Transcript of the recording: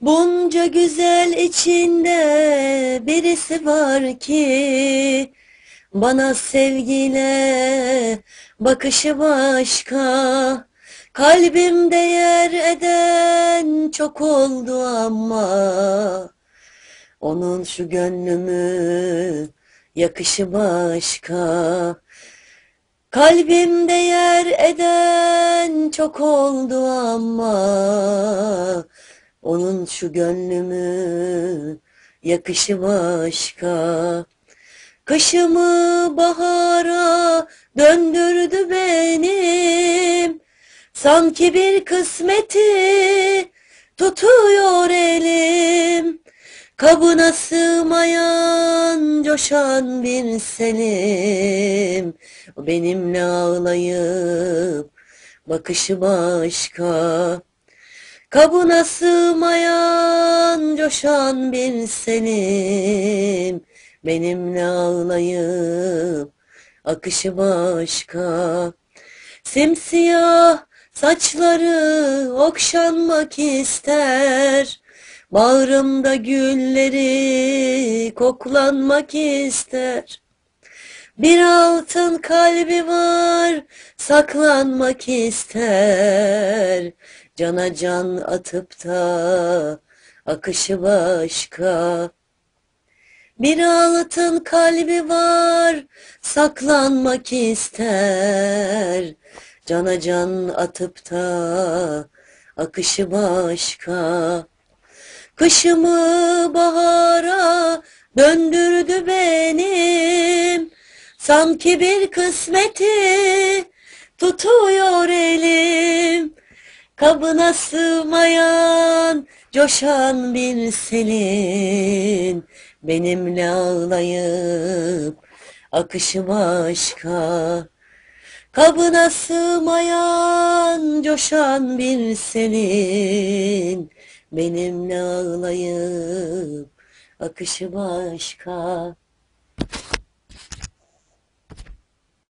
Bunca güzel içinde birisi var ki bana sevgiyle bakışı başka. Kalbimde yer eden çok oldu ama Onun şu gönlümü yakışı başka. Kalbimde yer eden çok oldu ama Onun şu gönlümü yakışı başka. Kışımı bahara döndürdü benim. Sanki bir kısmeti tutuyor elim. Kabına sığmayan coşan bir selim. O benimle ağlayıp bakışı başka Kabına sığmayan coşan bir selim Benimle ağlayıp akışı başka. Simsiyah saçları okşanmak ister. Bağrımda gülleri koklanmak ister. Bir altın kalbi var saklanmak ister Cana can atıp da akışı başka. Bir altın kalbi var saklanmak ister. Cana can atıp da akışı başka. Kışımı bahara döndürdü benim. Sanki bir kısmeti tutuyor elim Kabına sığmayan coşan bir selin Benimle ağlayıp akışı başka Kabına sığmayan coşan bir selin Benimle ağlayıp akışı başka